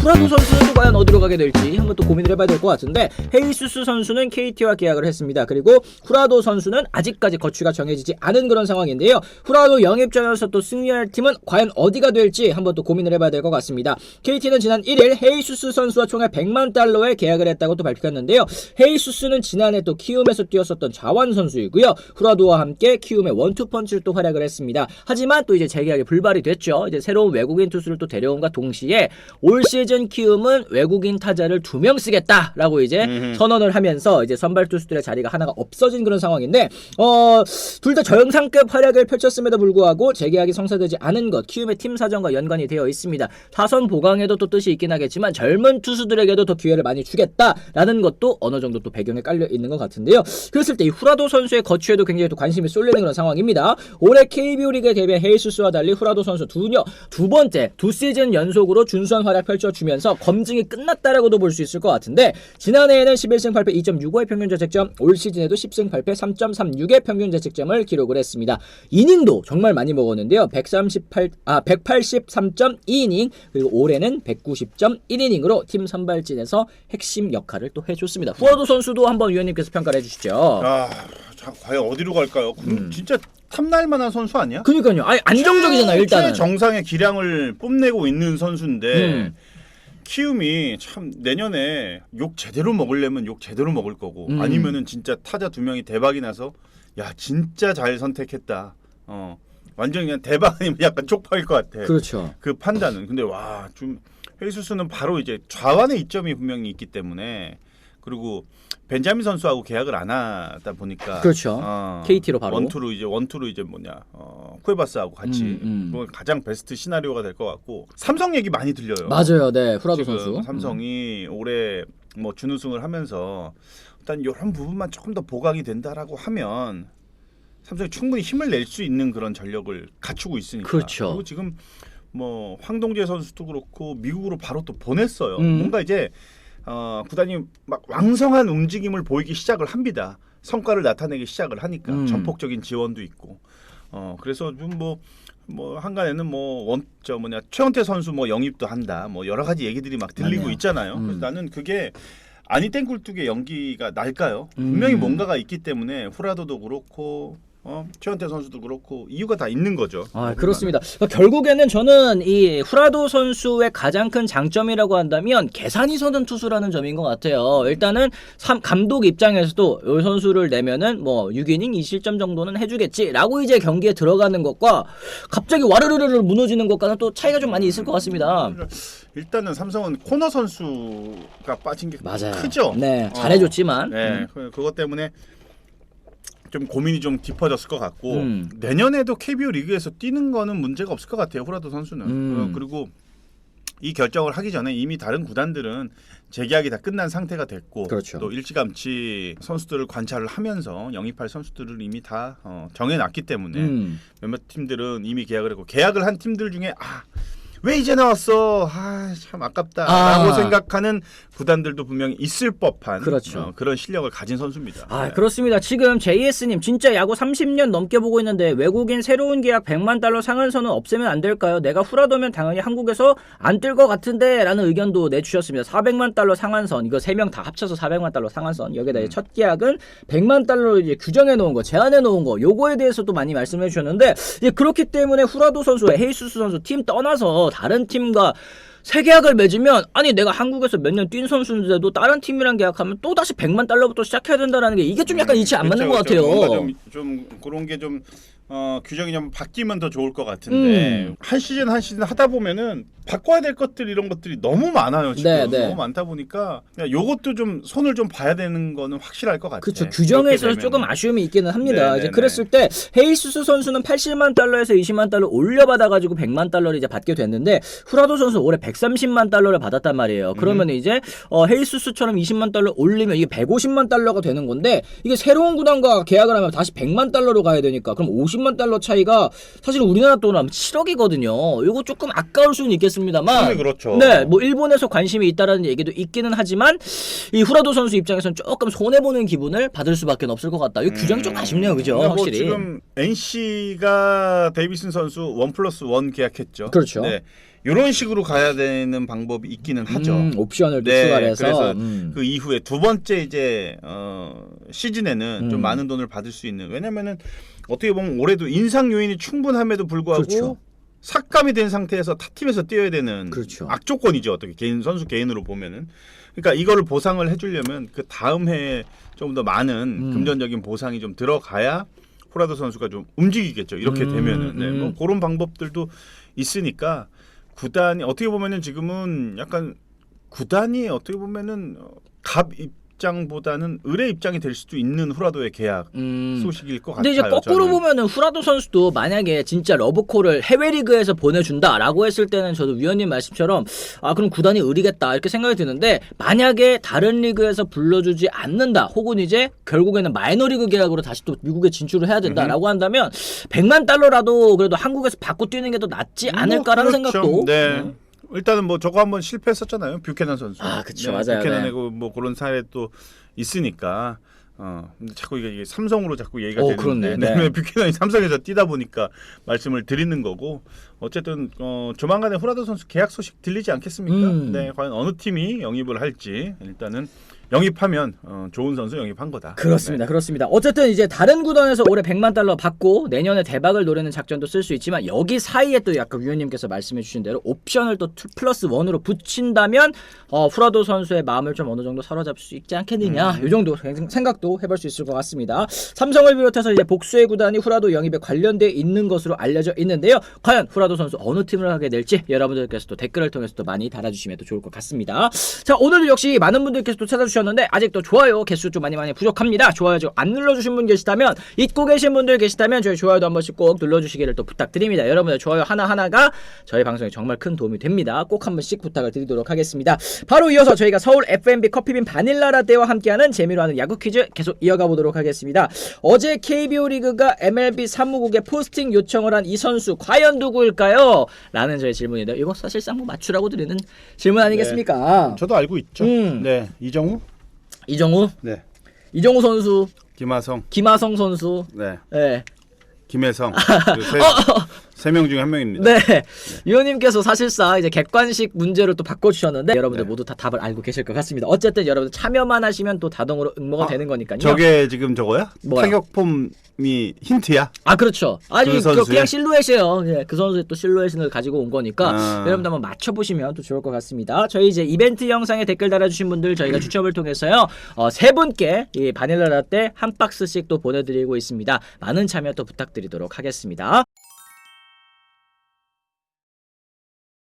후라도 선수는 또 과연 어디로 가게 될지 한번 또 고민을 해봐야 될 것 같은데 헤이수스 선수는 KT와 계약을 했습니다. 그리고 후라도 선수는 아직까지 거취가 정해지지 않은 그런 상황인데요. 후라도 영입전에서 또 승리할 팀은 과연 어디가 될지 한번 또 고민을 해봐야 될 것 같습니다. KT는 지난 1일 헤이수스 선수와 총액 100만 달러에 계약을 했다고 또 밝혔는데요. 헤이수스는 지난해 또 키움에서 뛰었었던 자완 선수이고요. 후라도와 함께 키움의 원투펀치를 또 활약을 했습니다. 하지만 또 이제 재계약이 불발이 됐죠. 이제 새로운 외국인 투수를 또 데려온과 동시에 올 시즌 키움은 외국인 타자를 두 명 쓰겠다라고 이제 선언을 하면서 이제 선발 투수들의 자리가 하나가 없어진 그런 상황인데 어 둘 다 저영상급 활약을 펼쳤음에도 불구하고 재계약이 성사되지 않은 것 키움의 팀 사정과 연관이 되어 있습니다. 타선 보강에도 또 뜻이 있긴 하겠지만 젊은 투수들에게도 더 기회를 많이 주겠다라는 것도 어느 정도 또 배경에 깔려 있는 것 같은데요. 그랬을 때 이 후라도 선수의 거취에도 굉장히 또 관심이 쏠리는 그런 상황입니다. 올해 KBO 리그에 데뷔한 헤이수스와 달리 후라도 선수 두녀 두 번째 두 시즌 연속으로 준수한 활약 펼쳐 주면서 검증이 끝났다라고도 볼 수 있을 것 같은데 지난해에는 11승 8패 2.65의 평균 자책점 올 시즌에도 10승 8패 3.36의 평균 자책점을 기록을 했습니다. 이닝도 정말 많이 먹었는데요. 138, 아, 183.2이닝 그리고 올해는 190.1이닝으로 팀 선발진에서 핵심 역할을 또 해줬습니다. 후어도 선수도 한번 위원님께서 평가를 해주시죠. 아, 자, 과연 어디로 갈까요? 군- 음. 진짜 탐날 만한 선수 아니야? 그니까요. 아니 안정적이잖아요. 일단은. 정상의 기량을 뽐내고 있는 선수인데 음. 키움이 참 내년에 욕 제대로 먹으려면 욕 제대로 먹을 거고 음. 아니면은 진짜 타자 두 명이 대박이 나서 야 진짜 잘 선택했다. 어 완전 그냥 대박 아니면 약간 쪽팔릴 것 같아. 그렇죠. 그 판단은 근데 와 좀 헤이수스는 바로 이제 좌완의 이점이 분명히 있기 때문에 그리고 벤자민 선수하고 계약을 안 하다 보니까 그렇죠. 어, KT로 바로. 원투로 이제 원투로 이제 뭐냐 어, 쿠에바스하고 같이 음, 음. 가장 베스트 시나리오가 될 것 같고 삼성 얘기 많이 들려요. 맞아요. 네. 후라도 선수. 삼성이 올해 뭐 준우승을 하면서 일단 이런 부분만 조금 더 보강이 된다라고 하면 삼성이 충분히 힘을 낼 수 있는 그런 전력을 갖추고 있으니까. 그렇죠. 그리고 지금 뭐 황동재 선수도 그렇고 미국으로 바로 또 보냈어요. 음. 뭔가 이제 어, 구단이 막 왕성한 움직임을 보이기 시작을 합니다. 성과를 나타내기 시작을 하니까 음. 전폭적인 지원도 있고. 어 그래서 좀뭐 뭐 한간에는 뭐원저 뭐냐 최원태 선수 뭐 영입도 한다. 뭐 여러 가지 얘기들이 막 들리고 맞네요. 있잖아요. 음. 그래서 나는 그게 아니 땡굴뚝의 연기가 날까요? 음. 분명히 뭔가가 있기 때문에 후라도도 그렇고 어, 최원태 선수도 그렇고 이유가 다 있는 거죠. 아, 그렇습니다. 그러니까 결국에는 저는 이 후라도 선수의 가장 큰 장점이라고 한다면 계산이 서는 투수라는 점인 것 같아요. 일단은 삼- 감독 입장에서도 이 선수를 내면은 뭐 6이닝 2실점 정도는 해주겠지라고 이제 경기에 들어가는 것과 갑자기 와르르르 무너지는 것과는 또 차이가 좀 많이 있을 것 같습니다. 일단은 삼성은 코너 선수가 빠진 게 맞아요. 크죠. 네, 어. 잘해줬지만. 네, 음. 그- 그것 때문에 좀 고민이 좀 깊어졌을 것 같고 음. 내년에도 KBO 리그에서 뛰는 거는 문제가 없을 것 같아요. 후라도 선수는 음. 어, 그리고 이 결정을 하기 전에 이미 다른 구단들은 재계약이 다 끝난 상태가 됐고 그렇죠. 또 일찌감치 선수들을 관찰을 하면서 영입할 선수들을 이미 다 어, 정해놨기 때문에 음. 몇몇 팀들은 이미 계약을 했고 계약을 한 팀들 중에 아. 왜 이제 나왔어? 아, 참 아깝다라고 아. 생각하는 구단들도 분명히 있을 법한 그렇죠. 어, 그런 실력을 가진 선수입니다. 아 네. 그렇습니다. 지금 JS님 진짜 야구 30년 넘게 보고 있는데 외국인 새로운 계약 100만 달러 상한선은 없애면 안 될까요? 내가 후라도면 당연히 한국에서 안 뜰 것 같은데 라는 의견도 내주셨습니다. 400만 달러 상한선 이거 3명 다 합쳐서 400만 달러 상한선 여기다 이제 첫 계약은 100만 달러로 이제 규정해 놓은 거 제한해 놓은 거 요거에 대해서도 많이 말씀해 주셨는데 이제 그렇기 때문에 후라도 선수 헤이수스 선수 팀 떠나서 다른 팀과 새 계약을 맺으면 아니 내가 한국에서 몇 년 뛴 선수인데도 다른 팀이랑 계약하면 또 다시 100만 달러부터 시작해야 된다라는 게 이게 좀 약간 이치 안 맞는 것 그렇죠, 같아요. 뭔가 좀, 좀 그런 게좀 어, 규정이 좀 바뀌면 더 좋을 것 같은데 음. 한 시즌 한 시즌 하다 보면은 바꿔야 될 것들 이런 것들이 너무 많아요 지금 네, 네. 너무 많다 보니까 요것도 좀 손을 좀 봐야 되는 거는 확실할 것 같아요. 그렇죠. 규정에 있어서 그렇게 조금. 아쉬움이 있기는 합니다. 네네네. 이제 그랬을 때 헤이수스 선수는 80만 달러에서 20만 달러 올려받아 가지고 100만 달러를 이제 받게 됐는데 후라도 선수 올해 130만 달러를 받았단 말이에요. 그러면 이제 어, 헤이수스처럼 20만 달러 올리면 이게 150만 달러가 되는 건데 이게 새로운 구단과 계약을 하면 다시 100만 달러로 가야 되니까 그럼 50만 달러 차이가 사실 우리나라 돈으로 하면 7억이거든요. 이거 조금 아까울 수는 있겠습니다. 없습니다만 충분히 그렇죠. 네, 뭐 일본에서 관심이 있다라는 얘기도 있기는 하지만 이 후라도 선수 입장에서는 조금 손해 보는 기분을 받을 수밖에 없을 것 같다. 이 규정이 좀 아쉽네요, 그죠? 그러니까 뭐 확실히. 지금 NC가 데이비슨 선수 원 플러스 원 계약했죠. 그렇죠. 네. 이런 식으로 가야 되는 방법이 있기는 하죠. 음, 옵션을 또 네, 추가를 해서 그래서 음. 그 이후에 두 번째 이제 어, 시즌에는 좀 음. 많은 돈을 받을 수 있는 왜냐면은 어떻게 보면 올해도 인상 요인이 충분함에도 불구하고 그렇죠. 삭감이 된 상태에서 타 팀에서 뛰어야 되는 그렇죠. 악조건이죠 어떻게 개인 선수 개인으로 보면은 그러니까 이거를 보상을 해주려면 그 다음 해에 좀 더 많은 음. 금전적인 보상이 좀 들어가야 호라도 선수가 좀 움직이겠죠 이렇게 음, 되면은 네, 음. 뭐 그런 방법들도 있으니까 구단이 어떻게 보면은 지금은 약간 구단이 어떻게 보면은 어, 갑 입장보다는 을의 입장이 될 수도 있는 후라도의 계약 음. 소식일 것 근데 같아요. 이제 거꾸로 저는. 보면은 후라도 선수도 만약에 진짜 러브콜을 해외 리그에서 보내준다라고 했을 때는 저도 위원님 말씀처럼 아 그럼 구단이 의리겠다 이렇게 생각이 드는데 만약에 다른 리그에서 불러주지 않는다 혹은 이제 결국에는 마이너리그 계약으로 다시 또 미국에 진출을 해야 된다라고 한다면 100만 달러라도 그래도 한국에서 받고 뛰는 게 더 낫지 않을까라는 뭐 그렇죠. 생각도 네. 음. 일단은 뭐 저거 한번 실패했었잖아요. 뷰캐넌 선수. 아, 그쵸. 맞아요. 뷰캐넌의 네. 그뭐 그런 사례 또 있으니까. 어, 근데 자꾸 이게, 이게 삼성으로 자꾸 얘기가 어, 되는데 그렇네. 네. 네. 뷰캐넌이 삼성에서 뛰다 보니까 말씀을 드리는 거고 어쨌든 어, 조만간에 후라도 선수 계약 소식 들리지 않겠습니까? 음. 네, 과연 어느 팀이 영입을 할지 일단은 영입하면 어, 좋은 선수 영입한 거다. 그렇습니다. 그렇습니다. 어쨌든 이제 다른 구단에서 올해 100만 달러 받고 내년에 대박을 노리는 작전도 쓸 수 있지만 여기 사이에 또 약간 위원님께서 말씀해 주신 대로 옵션을 또 투- 플러스 원으로 붙인다면 어, 후라도 선수의 마음을 좀 어느 정도 사로잡을 수 있지 않겠느냐. 이 정도 생- 생각도 해볼 수 있을 것 같습니다. 삼성을 비롯해서 이제 복수의 구단이 후라도 영입에 관련돼 있는 것으로 알려져 있는데요. 과연 후라도 선수 어느 팀을 하게 될지 여러분들께서 또 댓글을 통해서 또 많이 달아주시면 또 좋을 것 같습니다. 자 오늘도 역시 많은 분들께서 또 찾아주 셨는데 아직도 좋아요 개수 좀 많이 많이 부족합니다. 좋아요 좀 안 눌러주신 분 계시다면 잊고 계신 분들 계시다면 저희 좋아요도 한 번씩 꼭 눌러주시기를 또 부탁드립니다. 여러분의 좋아요 하나 하나가 저희 방송에 정말 큰 도움이 됩니다. 꼭 한 번씩 부탁을 드리도록 하겠습니다. 바로 이어서 저희가 서울 F&B 커피빈 바닐라 라떼와 함께하는 재미로 하는 야구 퀴즈 계속 이어가 보도록 하겠습니다. 어제 KBO 리그가 MLB 사무국에 포스팅 요청을 한 이 선수 과연 누구일까요? 라는 저의 질문인데요. 이거 사실상 뭐 맞추라고 드리는 질문 아니겠습니까? 저도 알고 있죠. 음. 네, 이정우, 이정우, 네, 이정우 선수, 김하성, 김하성 선수, 네, 네, 김혜성. 세 명 중에 한 명입니다. 네. 위원님께서 사실상 이제 객관식 문제를 또 바꿔주셨는데 여러분들 네. 모두 다 답을 알고 계실 것 같습니다. 어쨌든 여러분들 참여만 하시면 또 자동으로 응모가 아, 되는 거니까요. 저게 지금 저거야? 뭐야? 타격 폼이 힌트야? 아 그렇죠. 아니 그 그? 그냥 실루엣이에요. 예, 그 선수의 또 실루엣을 가지고 온 거니까 아. 여러분들 한번 맞춰보시면 또 좋을 것 같습니다. 저희 이제 이벤트 영상에 댓글 달아주신 분들 저희가 추첨을 통해서요 어, 세 분께 이 바닐라 라떼 한 박스씩 또 보내드리고 있습니다. 많은 참여 또 부탁드리도록 하겠습니다.